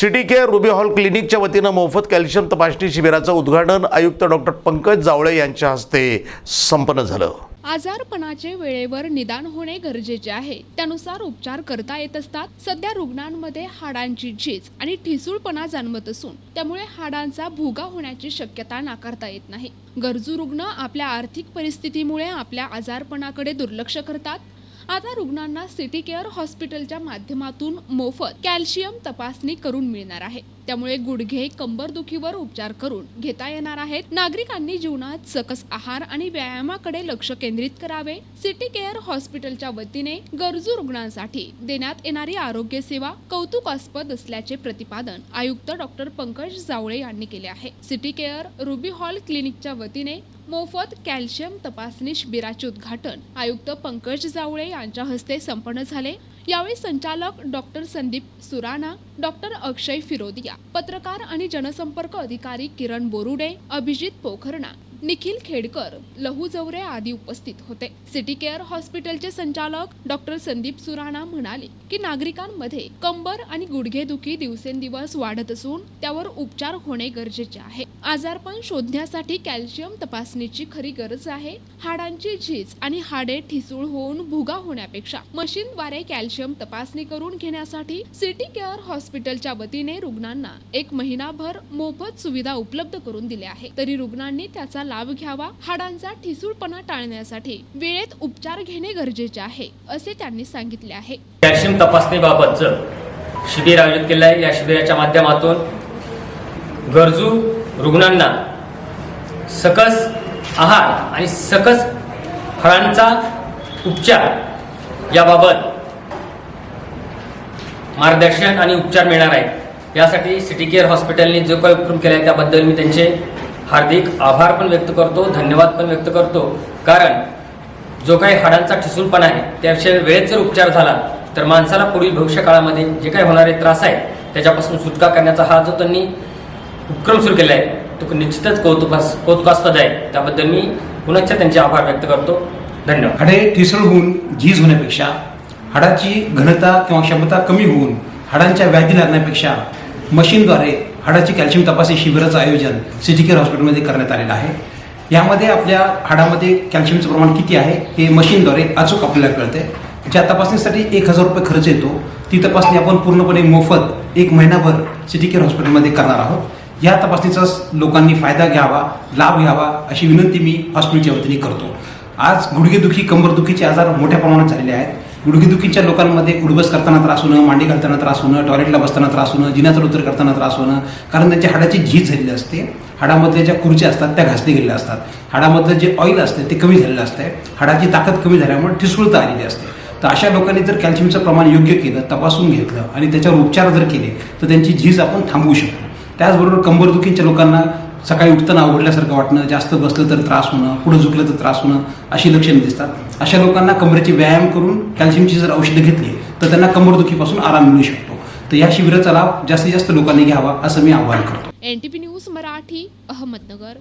City care ruby hall क्लिनिकच्या वतीनं मोफत कॅल्शियम तपासणी शिबिराचं उद्घाटन आयुक्त डॉक्टर पंकज जावळे यांच्या हस्ते संपन्न झालं. आजारपणाचे वेळेवर निदान होणे गरजेचे आहे. त्यानुसार उपचार करता येत असतात. सध्या रुग्णांमध्ये हाडांची झीज आणि ठिसूळपणा जाणवत असून त्यामुळे हाडांचा भुगा होण्याची शक्यता नाकारता येत नाही. गरजू रुग्ण आपल्या आर्थिक परिस्थितीमुळे आपल्या आजारपणाकडे दुर्लक्ष करतात. आता रुग्णांना सिटी केअर हॉस्पिटलच्या माध्यमातून मोफत कॅल्शियम तपासणी करून मिळणार आहे. त्यामुळे गुडघे कंबरदुखीवर उपचार करून घेता येणार आहेत. नागरिकांनी जीवनात सकस आहार आणि व्यायामाकडे लक्ष केंद्रित करावे. सिटी केअर हॉस्पिटलच्या वतीने गरजू रुग्णांसाठी देण्यात येणारी आरोग्य सेवा कौतुकास्पद असल्याचे प्रतिपादन आयुक्त डॉक्टर पंकज जावळे यांनी केले आहे. सिटी केअर रुबी हॉल क्लिनिकच्या वतीने मोफत कॅल्शियम तपासणी शिबिराचे उद्घाटन आयुक्त पंकज जावळे यांच्या हस्ते संपन्न झाले. यावेळी संचालक डॉक्टर संदीप सुराणा डॉक्टर अक्षय फिरोदिया पत्रकार आणि जनसंपर्क अधिकारी किरण बोरुडे अभिजित पोखरणा निखिल खेडकर लहू जवरे आदी उपस्थित होते. सिटी केअर हॉस्पिटलचे संचालक डॉक्टर संदीप सुराणा म्हणाले की नागरिकांमध्ये कंबर आणि गुडघेदुखी दिवसेंदिवस वाढत असून त्यावर उपचार होणे गरजेचे आहे. आजारपण शोधण्यासाठी कॅल्शियम तपासणीची खरी गरज आहे. हाडांची झीज आणि हाडे ठिसूळ होऊन भुगा होण्यापेक्षा मशीनद्वारे कॅल्शियम तपासणी करून घेण्यासाठी सिटी केअर हॉस्पिटलच्या वतीने रुग्णांना एक महिनाभर मोफत सुविधा उपलब्ध करून दिल्या आहे तरी रुग्णांनी त्याचा लाभ घ्यावा हाडांचा ठिसूळपणा टाळण्यासाठी वेळेत उपचार घेणे गरजेचे आहे असे त्यांनी सांगितले आहे. कॅल्शियम तपासणीबाबतचं शिबिर आयोजित केलं आहे. या शिबिराच्या माध्यमातून गरजू रुग्णांना सकस आहार आणि सकस फळांचा उपचार याबाबत मार्गदर्शन आणि उपचार मिळणार आहे. यासाठी सिटी केअर हॉस्पिटलने जो काही उपक्रम केला आहे त्याबद्दल मी त्यांचे हार्दिक आभार पण व्यक्त करतो धन्यवाद पण व्यक्त करतो. कारण जो काही हाडांचा ठिसूळपणा आहे त्याविषयी वेळेत जर उपचार झाला तर माणसाला पुढील भविष्य काळामध्ये जे काही होणारे त्रास आहेत त्याच्यापासून सुटका करण्याचा हा जो त्यांनी उपक्रम सुरू केला आहे तो निश्चितच कौतुकास कौतुकास्पद आहे. त्याबद्दल मी पुनश्च त्यांचे आभार व्यक्त करतो. धन्यवाद. हाडे ठिसळ होऊन झीज होण्यापेक्षा हाडाची घनता किंवा क्षमता कमी होऊन हाडांच्या व्याधी लागण्यापेक्षा मशीनद्वारे हाडाची कॅल्शियम तपासणी शिबिराचं आयोजन सिटी केअर हॉस्पिटलमध्ये करण्यात आलेलं आहे. यामध्ये आपल्या हाडामध्ये कॅल्शियमचं प्रमाण किती आहे हे मशीनद्वारे अचूक आपल्याला कळते ज्या तपासणीसाठी एक हजार रुपये खर्च येतो ती तपासणी आपण पूर्णपणे मोफत एक महिनाभर सिटी केअर हॉस्पिटलमध्ये करणार आहोत. या तपासणीचा लोकांनी फायदा घ्यावा लाभ घ्यावा अशी विनंती मी हॉस्पिटलच्या वतीने करतो. आज गुडघेदुखी कंबरदुखीचे आजार मोठ्या प्रमाणात झालेले आहेत. गुडघेदुखीच्या लोकांमध्ये उडबस करताना त्रास होणं मांडी घालताना त्रास होणं टॉयलेटला बसताना त्रास होणं जिन्याचा उतर करताना त्रास होणं कारण त्यांच्या हाडाची झीज झालेली असते. हाडामधल्या ज्या खुर्च्या असतात त्या घासले गेलेल्या असतात. हाडामधलं जे ऑइल असते ते कमी झालेलं असते हाडाची ताकद कमी झाल्यामुळे ठिसूळता आलेली असते. तर अशा लोकांनी जर कॅल्शियमचं प्रमाण योग्य केलं तपासून घेतलं आणि त्याच्यावर उपचार जर केले तर त्यांची झीज आपण थांबवू शकतो. त्याचबरोबर कंबरदुखीच्या लोकांना सकाळी उठताना आवडल्यासारखं वाटणं जास्त बसलं तर त्रास होणं पुढं झुकलं तर त्रास होणं अशी लक्षणे दिसतात. अशा लोकांना कमरेचे व्यायाम करून कॅल्शियमची जर औषधं घेतली तर त्यांना कंबरदुखीपासून आराम मिळू शकतो. तर या शिबिराचा लाभ जास्तीत जास्त लोकांनी घ्यावा असं मी आवाहन करतो. NTP news Marathi Ahmednagar.